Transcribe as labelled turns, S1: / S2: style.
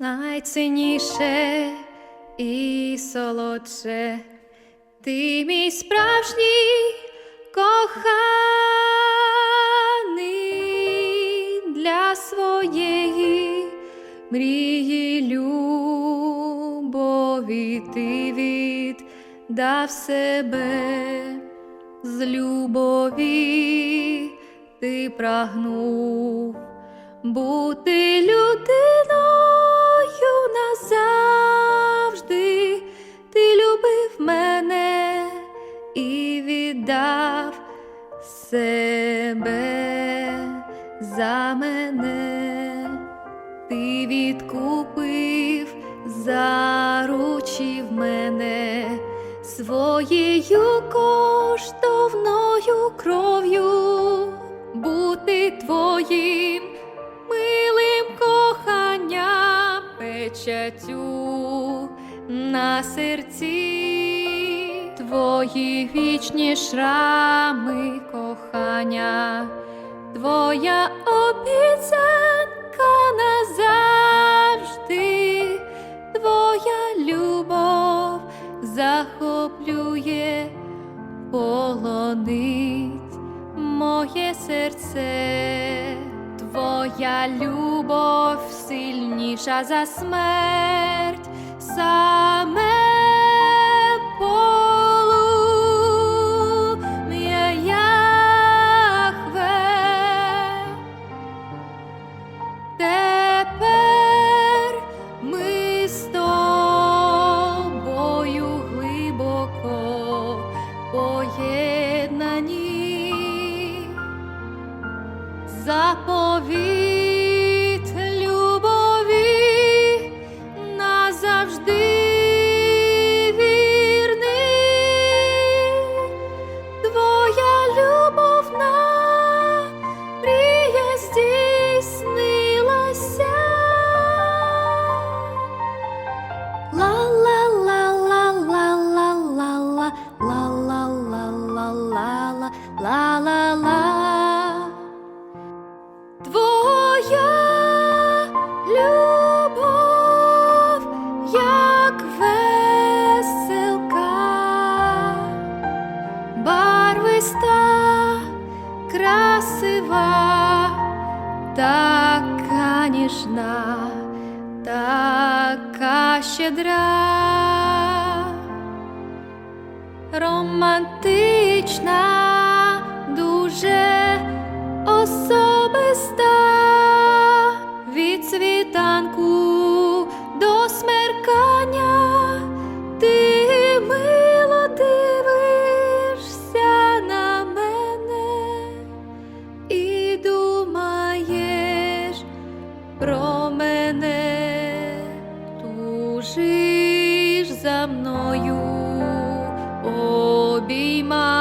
S1: найцінніше і солодше, ти мій справжній коханий. Для своєї мрії любові ти віддав себе. З любові ти прагнув бути людиною назавжди. Ти любив мене і віддав себе за мене. Ти відкупив, заручив мене своєю коштовною печатю на серці, твої вічні шрами кохання, твоя обіцянка назавжди, твоя любов захоплює, полонить моє серце, твоя любов сильніша за смерть, саме полум'я Яхве. Тепер ми з тобою глибоко поєднані. Заповіт барвиста, красива, така ніжна, така щедра, романтична, дуже особиста. про мене, тужиш за мною обіймай.